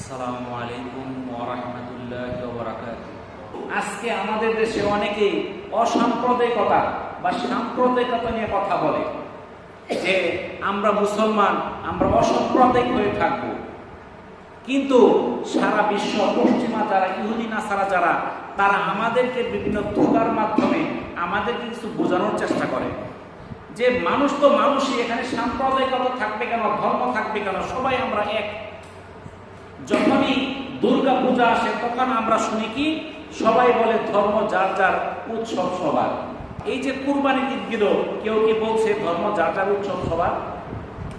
আসসালামু আলাইকুম আজকে আমাদের দেশে অসাম্প্রদায়িকতা বা সাম্প্রদায়িকতা নিয়ে কথা বলে যে আমরা মুসলমান, আমরা অসাম্প্রদায়িক হয়ে থাকব। কিন্তু সারা বিশ্ব, পশ্চিমা যারা, ইহুদি, নাসারা যারা, তারা আমাদেরকে বিভিন্ন ধোকার মাধ্যমে আমাদেরকে কিছু বোঝানোর চেষ্টা করে। যে মানুষ তো মানুষই, এখানে সাম্প্রদায়িকতা থাকবে কেন, ধর্ম থাকবে কেন, সবাই আমরা এক। যখনই দুর্গা পূজা আসে, তখন আমরা শুনি কি? সবাই বলে ধর্ম যার যার উৎসব সবার। এই যে কুরবানি ঈদগুলো, কেউ কি বলছে ধর্ম যার যার উৎসব সবার?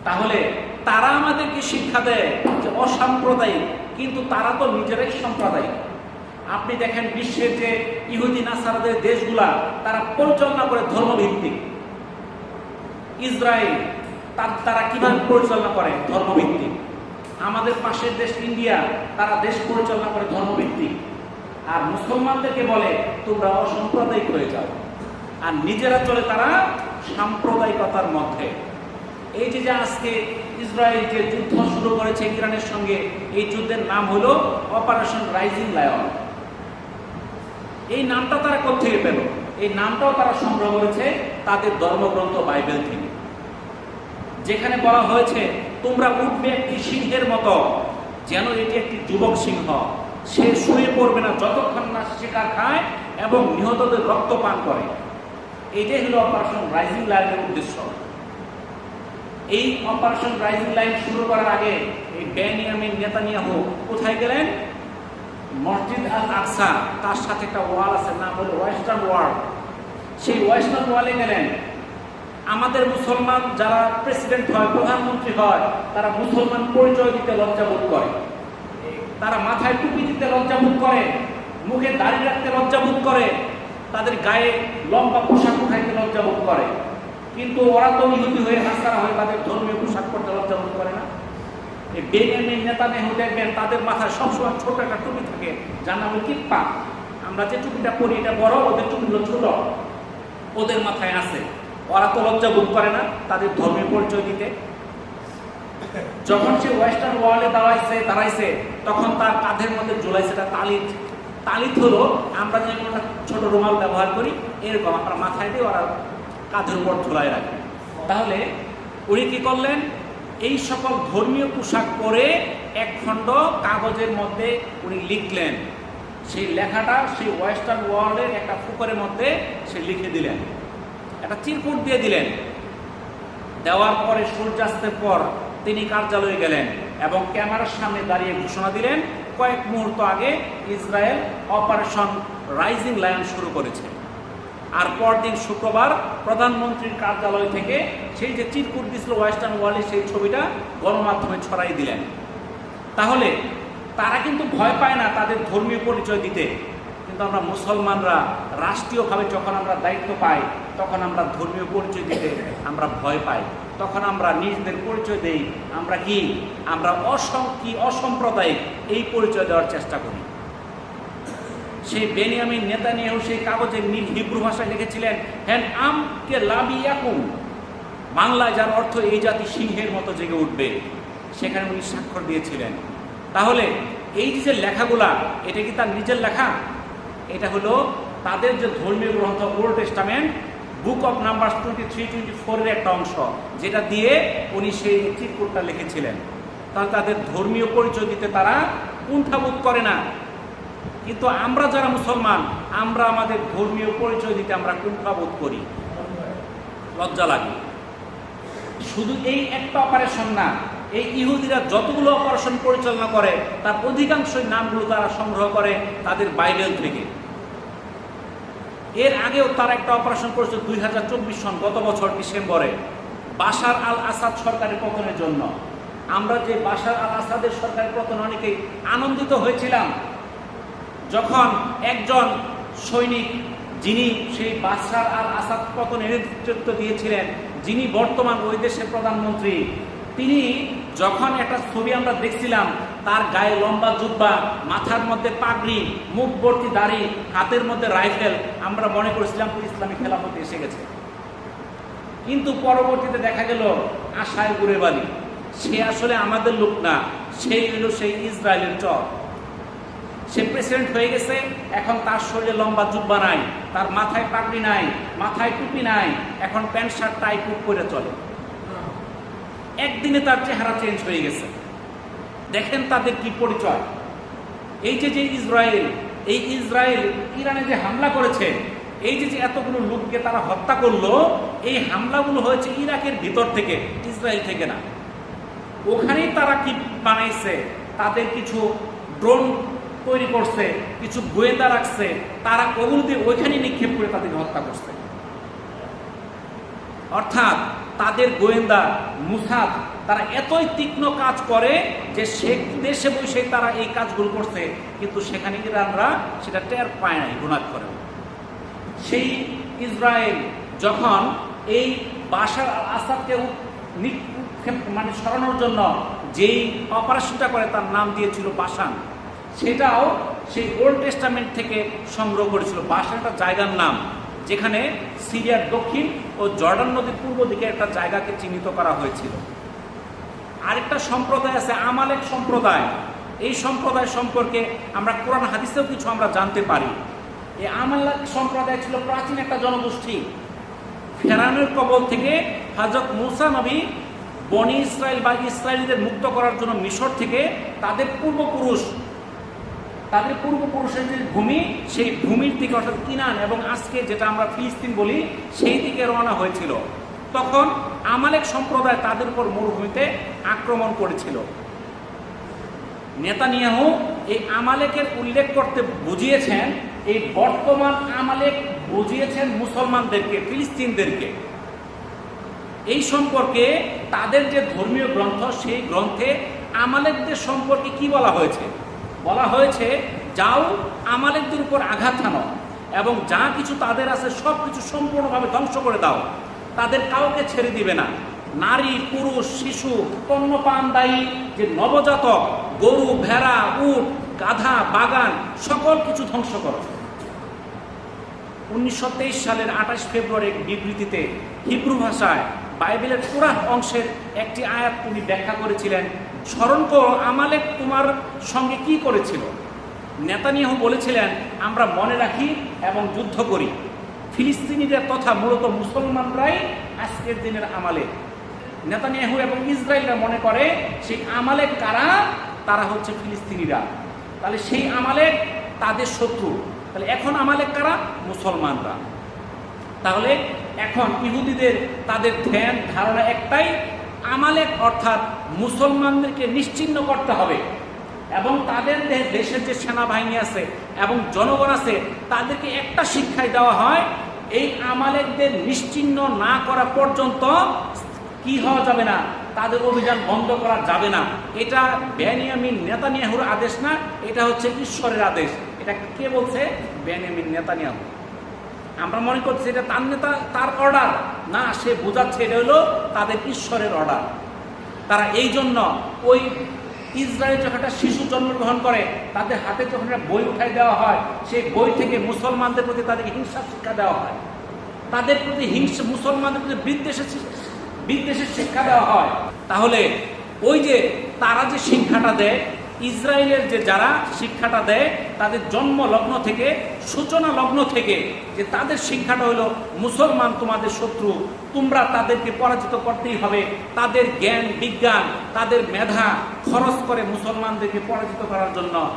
তাহলে তারা আমাদেরকে শিক্ষা দেয় যে অসাম্প্রদায়িক, কিন্তু তারা তো নিজেরাই সাম্প্রদায়িক। আপনি দেখেন বিশ্বের যে ইহুদি, নাসারাদের দেশগুলা, তারা পরিচালনা করে ধর্মভিত্তিক। ইসরায়েল, তার তারা কীভাবে পরিচালনা করে ধর্মভিত্তিক? আমাদের পাশের দেশ ইন্ডিয়া, তারা দেশ পরিচালনা করে ধর্মভিত্তিক। আর মুসলমানদেরকে বলে, তোমরা অসাম্প্রদায়িক হয়ে যাও। আর নিজেরা চলে তারা সাম্প্রদায়িকতার মধ্যে। এই যে যে আজকে ইসরায়েল যে যুদ্ধ শুরু করেছে ইরানের সঙ্গে, এই যুদ্ধের নাম হলো অপারেশন রাইজিং লায়ন এই নামটা তারা কোথেকে পেল? এই নামটাও তারা সংগ্রহ করেছে তাদের ধর্মগ্রন্থ বাইবেল থেকে। যেখানে বলা হয়েছে, তোমরা উঠবে একটি সিংহের মতো, যেন এটি একটি যুবক সিংহ। সে শুয়ে পড়বে না যতক্ষণ না শিকার খায় এবং নিহতদের রক্ত পান করে। এটাই হলো অপারেশন রাইজিং লাইনের উদ্দেশ্য। এই অপারেশন রাইজিং লাইন শুরু করার আগে এই বেনিয়ামিন নেতানিয়াহু কোথায় গেলেন? মসজিদ আল আকসা, তার সাথে একটা ওয়াল আছে, নাম হলো ওয়েস্টার্ন ওয়াল সেই ওয়েস্টার্ন ওয়ালে গেলেন। আমাদের মুসলমান যারা প্রেসিডেন্ট হয়, প্রধানমন্ত্রী হয়, তারা মুসলমান পরিচয় দিতে লজ্জাবোধ করে। তারা মাথায় টুপি দিতে লজ্জাবোধ করে, মুখে দাড়ি রাখতে লজ্জাবোধ করে, তাদের গায়ে লম্বা পোশাক উঠাইতে লজ্জাবোধ করে। কিন্তু ওরা তো ইহুদি হয়ে হাস্তারা হয়ে তাদের ধর্মীয় পোশাক পরতে লজ্জাবোধ করে না। এই বেনিয়ামিন নেতা নেহু দেখবেন তাদের মাথায় সবসময় ছোট একটা টুপি থাকে, যার নাম কিপ্পা। আমরা যে টুপিটা পরি, এটা বড়, ওদের টুপিগুলো ছোট। ওদের মাথায় আছে। ওরা তো লজ্জা বোধ করে না তাদের ধর্মের পরিচয় দিতে। যখন সে ওয়েস্টার্ন ওয়ার্ল্ডে দাঁড়াইছে দাঁড়াইছে, তখন তার কাঁধের মধ্যে ঝুলাইছে একটা তালিত। তালিত হলো, আমরা যেমন একটা ছোট রুমাল ব্যবহার করি, এরকম আমরা মাথায় দিয়ে ওরা কাঁধের উপর ঝুলাই রাখে। তাহলে উনি কি করলেন? এই সকল ধর্মীয় পোশাক পরে এক খণ্ড কাগজের মধ্যে উনি লিখলেন। সেই লেখাটা সেই ওয়েস্টার্ন ওয়ার্ল্ডের একটা ফুকরের মধ্যে সে লিখে দিলেন। একটা চিরকুট দিয়ে দিলেন। দেওয়ার পরে সূর্যাস্তের পর তিনি কার্যালয়ে গেলেন এবং ক্যামেরার সামনে দাঁড়িয়ে ঘোষণা দিলেন, কয়েক মুহূর্ত আগে ইসরায়েল অপারেশন রাইজিং লায়ন শুরু করেছে। আর পরদিন শুক্রবার প্রধানমন্ত্রীর কার্যালয় থেকে সেই যে চিরকুট দিছিল ওয়েস্টার্ন ওয়ার্ল্ডে সেই ছবিটা গণমাধ্যমে ছড়াই দিলেন। তাহলে তারা কিন্তু ভয় পায় না তাদের ধর্মীয় পরিচয় দিতে। কিন্তু আমরা মুসলমানরা রাষ্ট্রীয়ভাবে যখন আমরা দায়িত্ব পাই তখন আমরা ধর্মীয় পরিচয় দিতে আমরা ভয় পাই। তখন আমরা নিজেদের পরিচয় দেই। আমরা কি? আমরা অসম, কি অসাম্প্রদায়িক এই পরিচয় দেওয়ার চেষ্টা করি। সেই বেনিয়ামিন নেতানিয়াহু সেই কাগজে নীল হিব্রু ভাষায় লিখেছিলেন হ্যান আম কে লাবিয়াকুম বাংলায় যার অর্থ এই জাতি সিংহের মতো জেগে উঠবে। সেখানে উনি স্বাক্ষর দিয়েছিলেন। তাহলে এই যে লেখাগুলা, এটা কি তার নিজের লেখা? এটা হলো তাদের যে ধর্মীয় গ্রন্থ old testament book of number twenty three twenty ফোরের একটা অংশ, যেটা দিয়ে উনি সেই চিরকুটটা লিখেছিলেন। তাহলে তাদের ধর্মীয় পরিচয় দিতে তারা কুণ্ঠাবোধ করে না। কিন্তু আমরা যারা মুসলমান, আমরা আমাদের ধর্মীয় পরিচয় দিতে আমরা কুণ্ঠাবোধ করি। লজ্জা লাগে। শুধু এই একটা অপারেশন না, এই ইহুদিরা যতগুলো অপারেশন পরিচালনা করে, তার অধিকাংশই নামগুলো তারা সংগ্রহ করে তাদের বাইবেল থেকে। এর আগেও তারা একটা অপারেশন করেছে দুই হাজার চব্বিশ সন, গত বছর ডিসেম্বরে। বাশার আল আসাদ সরকারের পতনের জন্য। আমরা যে বাশার আল আসাদের সরকারের পতন অনেকেই আনন্দিত হয়েছিলাম। যখন একজন সৈনিক, যিনি সেই বাশার আল আসাদ পতনের নেতৃত্ব দিয়েছিলেন, যিনি বর্তমান ওই দেশের প্রধানমন্ত্রী, তিনি যখন একটা ছবি আমরা দেখছিলাম তার গায়ে লম্বা জুব্বা, মাথার মধ্যে পাগড়ি মুখ ভর্তি দাড়ি, হাতের মধ্যে রাইফেল, আমরা মনে করেছিলাম ইসলামী খেলাফতে এসে গেছে। কিন্তু পরবর্তীতে দেখা গেল আশায় ঘুরে বালি সে আসলে আমাদের লোক না, সেই হলো সেই ইসরায়েলের চর। সে প্রেসিডেন্ট হয়ে গেছে, এখন তার শরীরে লম্বা জুব্বা নাই, তার মাথায় পাগড়ি নাই, মাথায় টুপি নাই, এখন প্যান্ট, শার্ট, টাই কুপ করে চলে। একদিনে তার চেহারা চেঞ্জ হয়ে গেছে। দেখেন তাদের কি পরিচয়। এই যে যে ইসরায়েল, এই ইসরায়েল ইরানে যে হামলা করেছে, এই যে যে এতগুলো লোককে তারা হত্যা করল, এই হামলাগুলো হয়েছে ইরাকের ভিতর থেকে, ইসরায়েল থেকে না। ওখানেই তারা কি বানাইছে? তাদের কিছু ড্রোন তৈরি করছে, কিছু গোয়েন্দা রাখছে, তারা ওগুলো দিয়ে ওইখানে নিক্ষেপ করে তাদেরকে হত্যা করছে। অর্থাৎ তাদের গোয়েন্দা মুসাদ তারা এতই তীক্ষ্ণ কাজ করে যে সে দেশে বসে তারা এই কাজগুলো করছে, কিন্তু সেখানে ইরানরা সেটা টের পায় নাই গুণাত করে। সেই ইসরায়েল যখন এই বাসার আসাদকে মানে সরানোর জন্য যেই অপারেশনটা করে তার নাম দিয়েছিল বাসান সেটাও সেই ওল্ড টেস্টামেন্ট থেকে সংগ্রহ করেছিল। বাসান একটা জায়গার নাম, যেখানে সিরিয়ার দক্ষিণ ও জর্ডান নদীর পূর্ব দিকে একটা জায়গাকে চিহ্নিত করা হয়েছিল। আরেকটা সম্প্রদায় আছে, আমালেক সম্প্রদায়। এই সম্প্রদায় সম্পর্কে আমরা কোরআন হাদিসেও কিছু আমরা জানতে পারি। এই আমালেক সম্প্রদায় ছিল প্রাচীন একটা জনগোষ্ঠী। ফেরানের কবল থেকে হজরত মুসা নবী বনি ইসরায়েল বা ইসরায়েলিদের মুক্ত করার জন্য মিশর থেকে তাদের পূর্বপুরুষ, তাদের পূর্বপুরুষের যে ভূমি, সেই ভূমির দিকে অর্থাৎ কিনান এবং আজকে যেটা আমরা ফিলিস্তিন বলি, সেই দিকে রওনা হয়েছিল। তখন আমালেক সম্প্রদায় তাদের উপর মরুভূমিতে আক্রমণ করেছিল। নেতানিয়াহু এই আমালেকের উল্লেখ করতে বুঝিয়েছেন, এই বর্তমান আমালেক বুঝিয়েছেন মুসলমানদেরকে, ফিলিস্তিনদেরকে। এই সম্পর্কে তাদের যে ধর্মীয় গ্রন্থ, সেই গ্রন্থে আমালেকদের সম্পর্কে কি বলা হয়েছে? বলা হয়েছে, যাও আমালেকদের উপর আঘাত হানো এবং যা কিছু তাদের আছে সব কিছু সম্পূর্ণভাবে ধ্বংস করে দাও। তাদের কাউকে ছেড়ে দিবে না। নারী, পুরুষ, শিশু পণ্যপানদায়ী যে নবজাতক, গরু, ভেড়া, উট, গাধা, বাগান, সকল কিছু ধ্বংস করো। উনিশশো সালের আঠাশ ফেব্রুয়ারি বিবৃতিতে হিব্রু ভাষায় বাইবেলের পুরা অংশের একটি আয়াত তিনি ব্যাখ্যা করেছিলেন, স্মরণ করো আমালেক তোমার সঙ্গে কি করেছিল? নেতানিয়াহু বলেছিলেন, আমরা মনে রাখি এবং যুদ্ধ করি। ফিলিস্তিনিদের তথা মূলত মুসলমানরাই আজকের দিনের আমালেক নেতানিয়াহু এবং ইসরায়েলরা মনে করে, সেই আমালেক কারা? তারা হচ্ছে ফিলিস্তিনিরা। তাহলে সেই আমালে তাদের শত্রু। তাহলে এখন আমালেক কারা? মুসলমানরা। তাহলে এখন ইহুদিদের তাদের ধ্যান, ধারণা একটাই আমালেক অর্থাৎ মুসলমানদেরকে নিশ্চিহ্ন করতে হবে। এবং তাদের দেশের যে সেনাবাহিনী আছে এবং জনগণ আছে, তাদেরকে একটা শিক্ষাই দেওয়া হয়, এই আমালেকদের নিশ্চিহ্ন না করা পর্যন্ত কি হওয়া যাবে না? তাদের অভিযান বন্ধ করা যাবে না। এটা বেনিয়ামিন নেতানিয়াহুর আদেশ না, এটা হচ্ছে ঈশ্বরের আদেশ। এটা কে বলছে? Benjamin Netanyahu. আমরা মনে করছি এটা তার নেতা, তার অর্ডার না, সে বোঝাচ্ছে এটা হলো তাদের ঈশ্বরের অর্ডার তারা এই জন্য ওই ইসরায়েল যখন একটা শিশু জন্মগ্রহণ করে, তাদের হাতে যখন একটা বই উঠাই দেওয়া হয়, সেই বই থেকে মুসলমানদের প্রতি তাদেরকে হিংসা শিক্ষা দেওয়া হয়। তাদের প্রতি হিংসা, মুসলমানদের প্রতি বিদ্বেষের বিদ্বেষের শিক্ষা দেওয়া হয়। তাহলে ওই যে তারা যে শিক্ষাটা দেয় ইসরায়েলের যে যারা শিক্ষাটা দেয়, তাদের জন্ম লগ্ন থেকে সূচনা লগ্ন থেকে, যে তাদের শিক্ষাটা হলো, মুসলমান তোমাদের শত্রু, তোমরা তাদেরকে পরাজিত করতেই হবে। তাদের জ্ঞান, বিজ্ঞান, তাদের মেধা খরচ করে মুসলমানদেরকে পরাজিত করার জন্য।